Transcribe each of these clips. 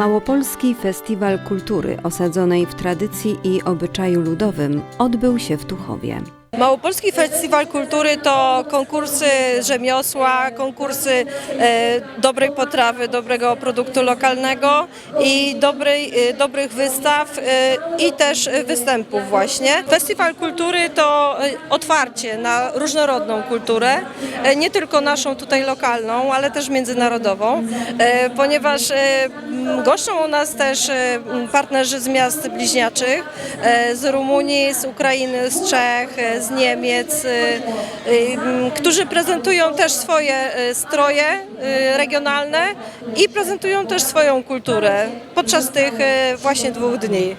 Małopolski Festiwal Kultury osadzonej w tradycji i obyczaju ludowym odbył się w Tuchowie. Małopolski Festiwal Kultury to konkursy rzemiosła, konkursy e, dobrej potrawy, dobrego produktu lokalnego i dobrej, e, dobrych wystaw e, i też występów właśnie. Festiwal Kultury to otwarcie na różnorodną kulturę, nie tylko naszą tutaj lokalną, ale też międzynarodową, ponieważ goszczą u nas też partnerzy z miast bliźniaczych, z Rumunii, z Ukrainy, z Czech, z Niemiec, e, m, którzy prezentują też swoje e, stroje regionalne i prezentują też swoją kulturę podczas tych właśnie dwóch dni.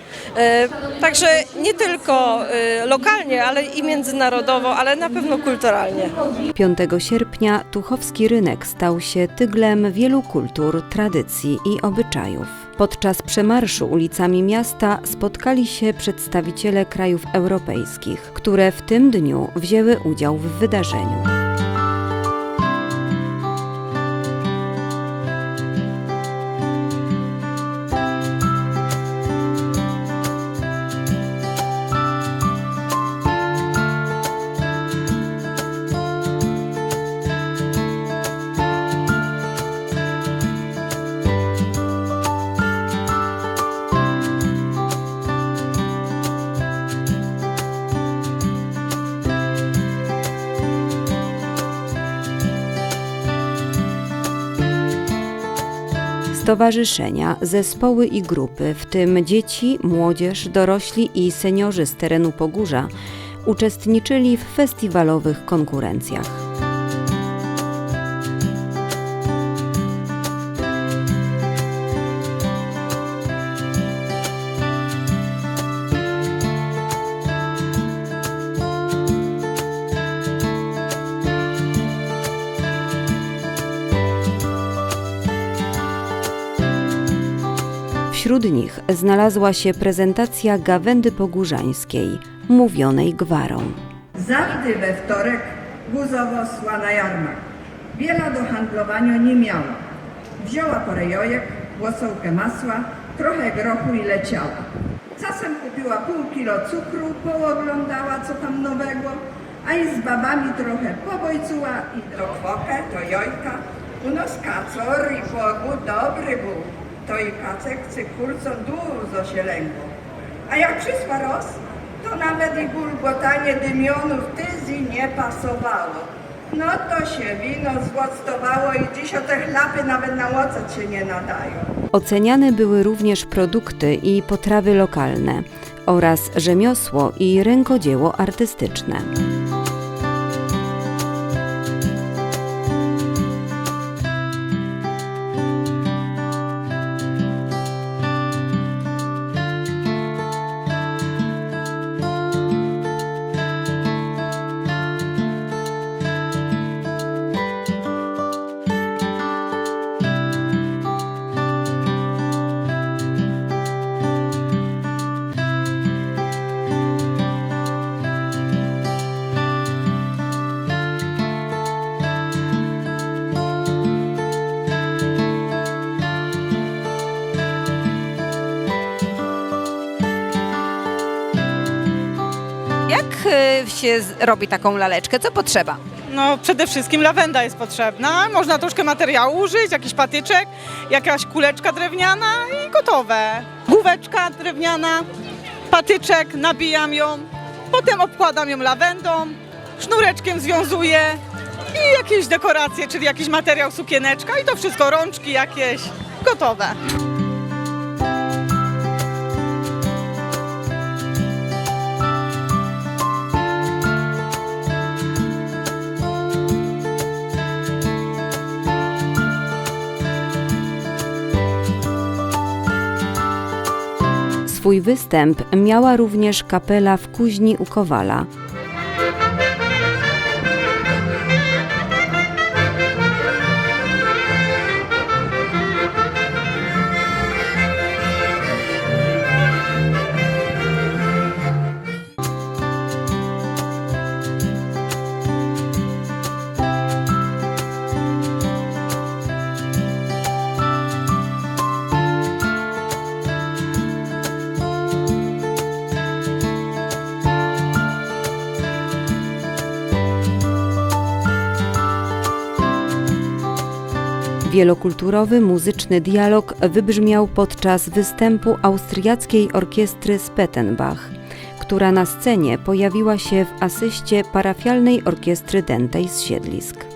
Także nie tylko lokalnie, ale i międzynarodowo, ale na pewno kulturalnie. 5 sierpnia Tuchowski Rynek stał się tyglem wielu kultur, tradycji i obyczajów. Podczas przemarszu ulicami miasta spotkali się przedstawiciele krajów europejskich, które w tym dniu wzięły udział w wydarzeniu. Stowarzyszenia, zespoły i grupy, w tym dzieci, młodzież, dorośli i seniorzy z terenu Pogórza, uczestniczyli w festiwalowych konkurencjach. Wśród nich znalazła się prezentacja gawędy pogórzańskiej, mówionej gwarą. Zawdy we wtorek guzowo szła na jarmark. Wiele do handlowania nie miała. Wzięła parę jojek, łosołkę masła, trochę grochu i leciała. Czasem kupiła pół kilo cukru, pooglądała co tam nowego, a i z babami trochę pobojcuła i do kwokę, to jojka. U nas i Bogu dobry był. To i kacek cykurco dużo się lękło. A jak przyszła roz, to nawet i bulgotanie dymionów tyzi nie pasowało. No to się wino złostowało i dziś o te chlapy nawet na łocet się nie nadają. Oceniane były również produkty i potrawy lokalne oraz rzemiosło i rękodzieło artystyczne. Się robi taką laleczkę? Co potrzeba? No przede wszystkim lawenda jest potrzebna. Można troszkę materiału użyć, jakiś patyczek, jakaś kuleczka drewniana i gotowe. Główeczka drewniana, patyczek, nabijam ją, potem obkładam ją lawendą, sznureczkiem związuję i jakieś dekoracje, czyli jakiś materiał sukieneczka i to wszystko, rączki jakieś, gotowe. Swój występ miała również kapela w Kuźni u Kowala. Wielokulturowy muzyczny dialog wybrzmiał podczas występu austriackiej orkiestry Spettenbach, która na scenie pojawiła się w asyście parafialnej orkiestry dętej z Siedlisk.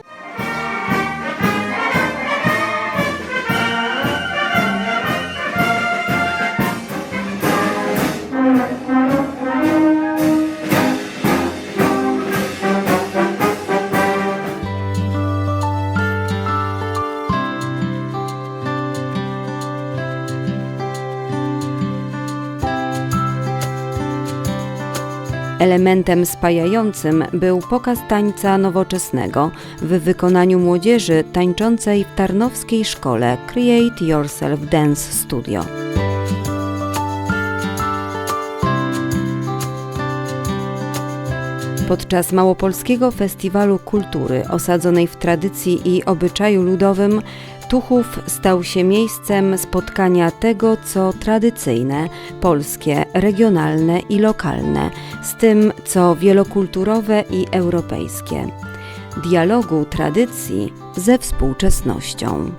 Elementem spajającym był pokaz tańca nowoczesnego w wykonaniu młodzieży tańczącej w tarnowskiej szkole Create Yourself Dance Studio. Podczas Małopolskiego Festiwalu Kultury osadzonej w tradycji i obyczaju ludowym Tuchów stał się miejscem spotkania tego, co tradycyjne, polskie, regionalne i lokalne, z tym, co wielokulturowe i europejskie. Dialogu tradycji ze współczesnością.